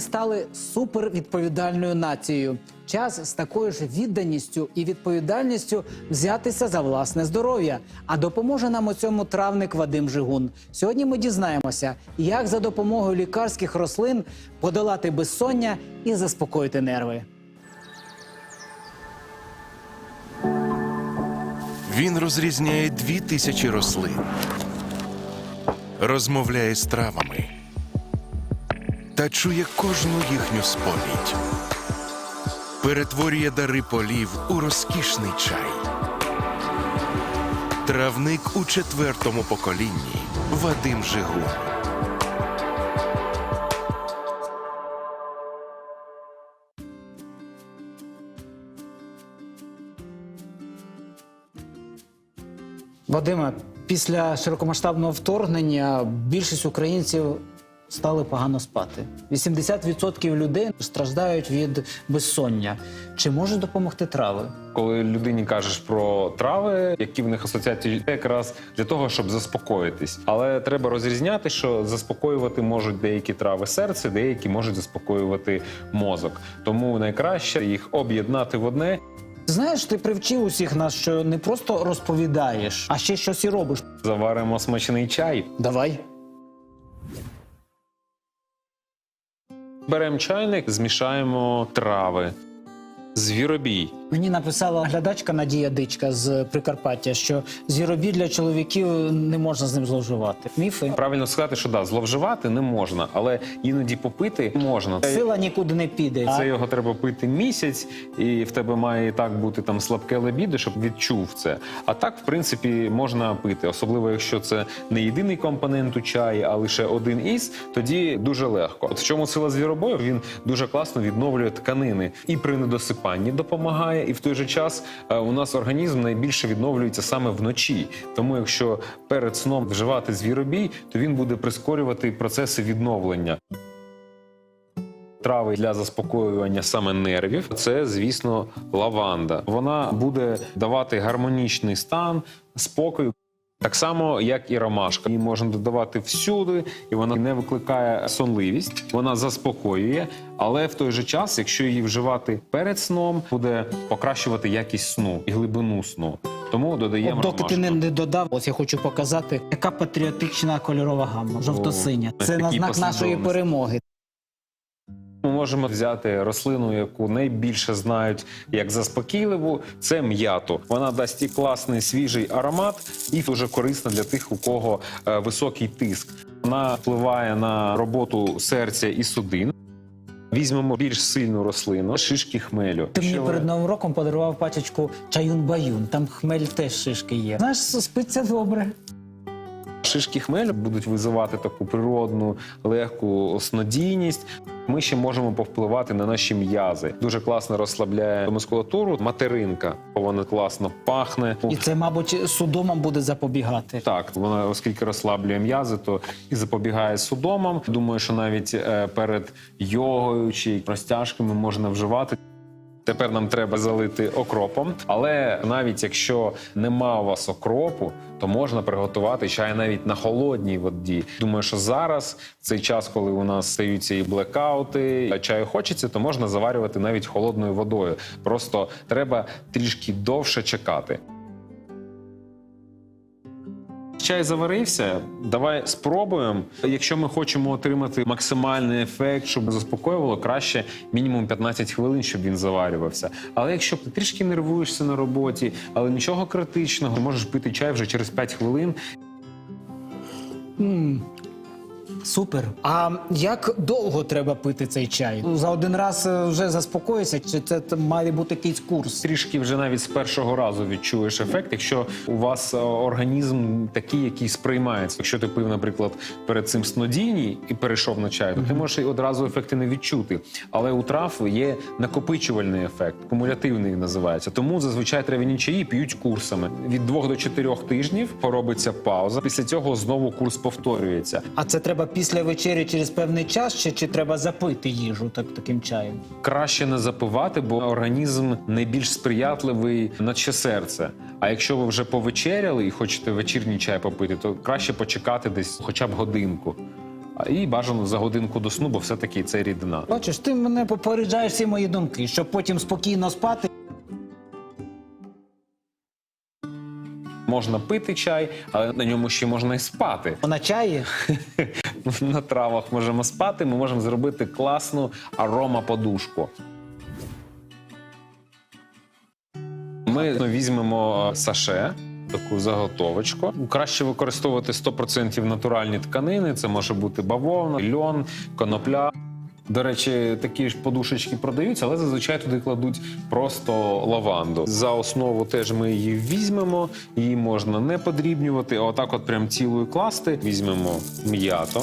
Стали супервідповідальною нацією. Час з такою ж відданістю і відповідальністю взятися за власне здоров'я. А допоможе нам у цьому травник Вадим Жигун. Сьогодні ми дізнаємося, як за допомогою лікарських рослин подолати безсоння і заспокоїти нерви. Він розрізняє дві тисячі рослин, розмовляє з травами та чує кожну їхню сповідь. Перетворює дари полів у розкішний чай. Травник у четвертому поколінні Вадим Жигун. Вадиме, після широкомасштабного вторгнення більшість українців стали погано спати. 80% людей страждають від безсоння. Чи може допомогти трави? Коли людині кажеш про трави, які в них асоціації, якраз для того, щоб заспокоїтись. Але треба розрізняти, що заспокоювати можуть деякі трави серця, деякі можуть заспокоювати мозок. Тому найкраще їх об'єднати в одне. Знаєш, ти привчив усіх нас, що не просто розповідаєш, а ще щось і робиш. Заваримо смачний чай. Давай. Беремо чайник, змішаємо трави. Звіробій. Мені написала глядачка Надія Дичка з Прикарпаття, що зіробій для чоловіків не можна з ним зловживати. Міфи. Правильно сказати, що да, зловживати не можна, але іноді попити можна. Сила нікуди не піде. Це його треба пити місяць, і в тебе має і так бути там слабке лебідо, щоб відчув це. А так, в принципі, можна пити, особливо якщо це не єдиний компонент у чаї, а лише один із, тоді дуже легко. От в чому сила звіробою? Він дуже класно відновлює тканини і при недосипанні допомагає, і в той же час е, у нас організм найбільше відновлюється саме вночі. Тому, якщо перед сном вживати звіробій, то він буде прискорювати процеси відновлення. Трави для заспокоювання саме нервів це, звісно, лаванда. Вона буде давати гармонічний стан, спокою. Так само, як і ромашка. Її можна додавати всюди, і вона не викликає сонливість, вона заспокоює. Але в той же час, якщо її вживати перед сном, буде покращувати якість сну і глибину сну. Тому додаємо От доки ти не, не додав, ось я хочу показати, яка патріотична кольорова гамма, жовто-синя. Це на знак нашої перемоги. Ми можемо взяти рослину, яку найбільше знають як заспокійливу, це м'яту. Вона дасть і класний свіжий аромат, і дуже корисна для тих, у кого е, високий тиск. Вона впливає на роботу серця і судин. Візьмемо більш сильну рослину, шишки хмелю. Ти мені Що ви- перед новим роком подарував пачечку чаюн-баюн. Там хмель теж шишки є. Знаєш, спиться добре. Шишки хмелю будуть визивати таку природну легку снодійність. Ми ще можемо повпливати на наші м'язи. Дуже класно розслабляє мускулатуру. Материнка вона класно пахне. І це, мабуть, судомам буде запобігати. Так, вона, оскільки розслаблює м'язи, то і запобігає судомам. Думаю, що навіть е, перед йогою чи розтяжками можна вживати. Тепер нам треба залити окропом, але навіть якщо нема у вас окропу, то можна приготувати чай навіть на холодній воді. Думаю, що зараз цей час, коли у нас стаються і блекаути, а чаю хочеться, то можна заварювати навіть холодною водою. Просто треба трішки довше чекати. Чай заварився. Давай спробуємо. Якщо ми хочемо отримати максимальний ефект, щоб заспокоювало, краще мінімум 15 хвилин, щоб він заварювався. Але якщо ти трішки нервуєшся на роботі, але нічого критичного, можеш пити чай вже через 5 хвилин. Супер. А як довго треба пити цей чай? За один раз е, вже заспокоїшся, чи це має бути якийсь курс? Трішки вже навіть з першого разу відчуєш ефект, якщо у вас е, організм такий, який сприймається. Якщо ти пив, наприклад, перед цим снодійні і перейшов на чай, то ти можеш і одразу ефекти не відчути. Але у трав є накопичувальний ефект, кумулятивний називається. Тому зазвичай трав'яні чаї п'ють курсами. Від двох до чотирьох тижнів поробиться пауза. Після цього знову курс повторюється. А це треба після вечері через певний час, чи, чи треба запити їжу так, таким чаєм? Краще не запивати, бо організм найбільш сприятливий наче серце. А якщо ви вже повечеряли і хочете вечірній чай попити, то краще почекати десь хоча б годинку. І бажано за годинку до сну, бо все-таки це рідина. Бачиш, ти мене попереджаєш всі мої думки, щоб потім спокійно спати. Можна пити чай, але на ньому ще можна і спати. На чаї На травах можемо спати. Ми можемо зробити класну аромаподушку. Ми візьмемо е, саше. Таку заготовочку. Краще використовувати 100% натуральні тканини. Це може бути бавовна, льон, конопля. До речі, такі ж подушечки продаються, але зазвичай туди кладуть просто лаванду. За основу теж ми її візьмемо, її можна не подрібнювати, а отак от прям цілою класти. Візьмемо м'ято.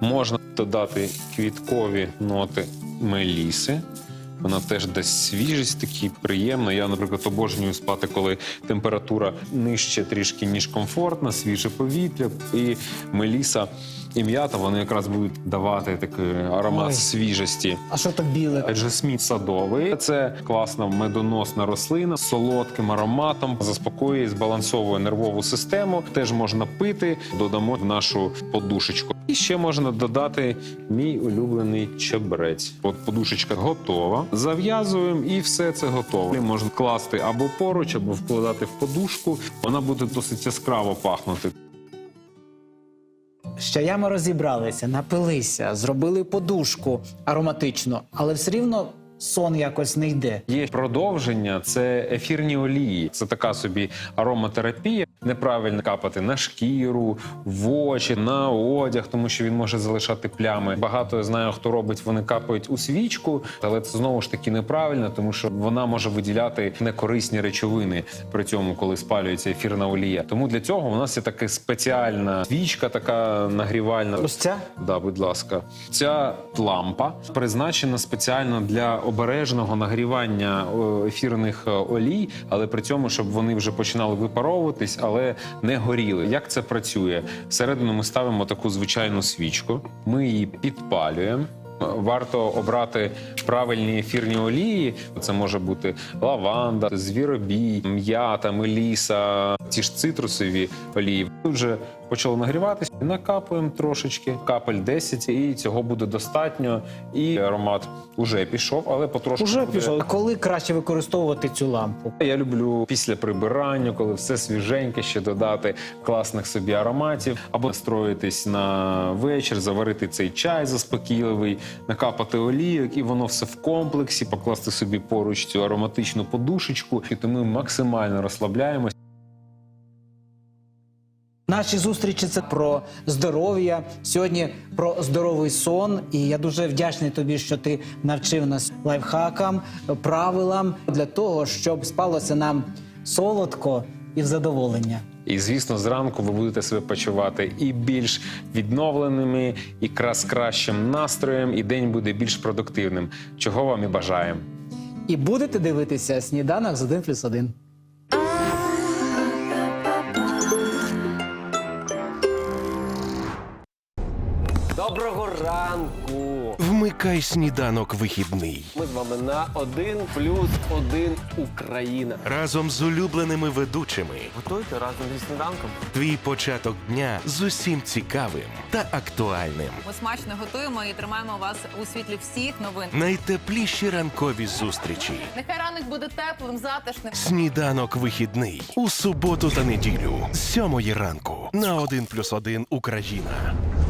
Можна додати квіткові ноти меліси. Вона теж дасть свіжість такий приємно. Я, наприклад, обожнюю спати, коли температура нижче трішки, ніж комфортна, свіже повітря. І меліса і м'ята вони якраз будуть давати такий аромат Ой. свіжості. А що то біле? Жасмін садовий це класна медоносна рослина з солодким ароматом, заспокоює, збалансовує нервову систему. Теж можна пити, додамо в нашу подушечку. І ще можна додати мій улюблений чебрець. От подушечка готова. Зав'язуємо і все це готово. Можна класти або поруч, або вкладати в подушку. Вона буде досить яскраво пахнути. З чаями розібралися, напилися, зробили подушку ароматичну, але все рівно сон якось не йде. Є продовження, це ефірні олії. Це така собі ароматерапія. Неправильно капати на шкіру, в очі, на одяг, тому що він може залишати плями. Багато я знаю, хто робить, вони капають у свічку, але це знову ж таки неправильно, тому що вона може виділяти некорисні речовини при цьому, коли спалюється ефірна олія. Тому для цього у нас є така спеціальна свічка, така нагрівальна. Ось ця? Да, будь ласка, ця лампа призначена спеціально для обережного нагрівання ефірних е, олій, але при цьому, щоб вони вже починали випаровуватись, але не горіли. Як це працює? Всередину ми ставимо таку звичайну свічку, ми її підпалюємо. Варто обрати правильні ефірні олії. Це може бути лаванда, звіробій, м'ята, меліса, ті ж цитрусові олії. Тут вже почало нагріватися. Накапуємо трошечки, капель 10, і цього буде достатньо. І аромат уже пішов, але потрошку Уже буде. пішов. Коли краще використовувати цю лампу? Я люблю після прибирання, коли все свіженьке, ще додати класних собі ароматів, або настроїтись на вечір, заварити цей чай заспокійливий, накапати олійок, і воно все в комплексі, покласти собі поруч цю ароматичну подушечку, і то ми максимально розслабляємось. Наші зустрічі це про здоров'я. Сьогодні про здоровий сон. І я дуже вдячний тобі, що ти навчив нас лайфхакам, правилам для того, щоб спалося нам солодко і в задоволення. І звісно, зранку ви будете себе почувати і більш відновленими, і кра- з кращим настроєм, і день буде більш продуктивним. Чого вам і бажаємо. І будете дивитися сніданок з 1 плюс 1. Доброго ранку! Вмикай сніданок вихідний Ми з вами на один плюс один Україна. разом з улюбленими ведучими. Готуйте разом зі сніданком. Твій початок дня з усім цікавим та актуальним. Ми смачно готуємо і тримаємо вас у світлі всіх новин. Найтепліші ранкові зустрічі. Нехай ранок буде теплим, затишним. Сніданок вихідний у суботу та неділю з сьомої ранку на 1+,1 Україна.